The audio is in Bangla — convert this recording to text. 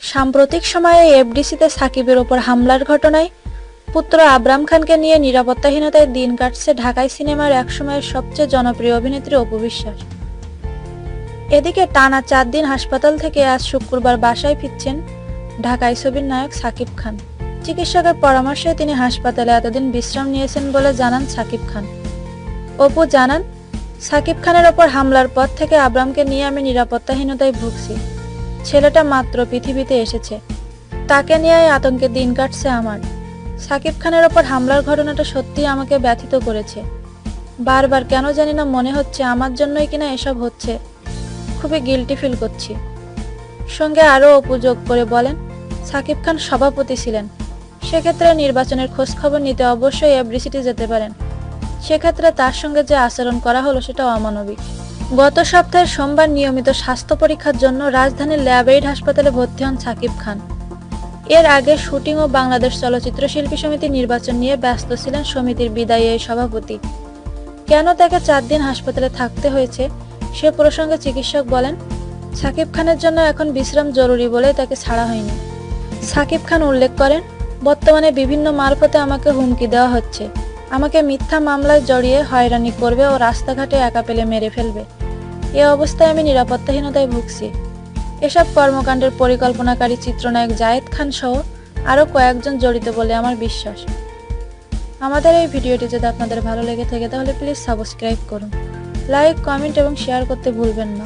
সাম্প্রতিক সময়ে এফডিসিতে সাকিবের ওপর হামলার ঘটনায় পুত্র আবরাম খানকে নিয়ে নিরাপত্তাহীনতায় দিন কাটছে ঢাকাই সিনেমার একসময়ের সবচেয়ে জনপ্রিয় অভিনেত্রী অপু বিশ্বাস। এদিকে টানা চার দিন হাসপাতাল থেকে আজ শুক্রবার বাসায় ফিরছেন ঢাকাই ছবির নায়ক সাকিব খান। চিকিৎসকের পরামর্শে তিনি হাসপাতালে এতদিন বিশ্রাম নিয়েছেন বলে জানান সাকিব খান। অপু জানান, সাকিব খানের ওপর হামলার পর থেকে আবরামকে নিয়ে আমি নিরাপত্তাহীনতায় ভুগছি। ছেলেটা মাত্র পৃথিবীতে এসেছে। তাকে নিয়ে আতঙ্কে দিন কাটছে আমার। সাকিব খানের ওপর হামলার ঘটনাটা সত্যিই আমাকে ব্যথিত করেছে। বারবার কেন জানি না মনে হচ্ছে আমার জন্যই কিনা এসব হচ্ছে। খুবই গিলটি ফিল করছি। সঙ্গে আরও অপুযোগ করে বলেন, সাকিব খান সভাপতি ছিলেন। সেক্ষেত্রে নির্বাচনের খোঁজখবর নিতে অবশ্যই এফডিসিটি যেতে পারেন। সেক্ষেত্রে তার সঙ্গে যে আচরণ করা হলো সেটা অমানবিক। গত সপ্তাহে সোমবার নিয়মিত স্বাস্থ্য পরীক্ষার জন্য রাজধানীর ল্যাবএইড হাসপাতালে ভর্তি হন সাকিব খান। এর আগে শুটিং ও বাংলাদেশ চলচ্চিত্র শিল্পী সমিতি নির্বাচন নিয়ে ব্যস্ত ছিলেন সমিতির বিদায়ী এই সভাপতি। কেন তাকে চার দিন হাসপাতালে থাকতে হয়েছে সে প্রসঙ্গে চিকিৎসক বলেন, সাকিব খানের জন্য এখন বিশ্রাম জরুরি বলে তাকে ছাড়া হয়নি। সাকিব খান উল্লেখ করেন, বর্তমানে বিভিন্ন মারফতে আমাকে হুমকি দেওয়া হচ্ছে। আমাকে মিথ্যা মামলায় জড়িয়ে হয়রানি করবে ও রাস্তাঘাটে একা পেলে মেরে ফেলবে। এ অবস্থায় আমি নিরাপত্তাহীনতায় ভুগছি। এসব কর্মকাণ্ডের পরিকল্পনাকারী চিত্রনায়ক জায়েদ খান সহ আরও কয়েকজন জড়িত বলে আমার বিশ্বাস। আমাদের এই ভিডিওটি যদি আপনাদের ভালো লেগে থাকে, তাহলে প্লিজ সাবস্ক্রাইব করুন। লাইক, কমেন্ট এবং শেয়ার করতে ভুলবেন না।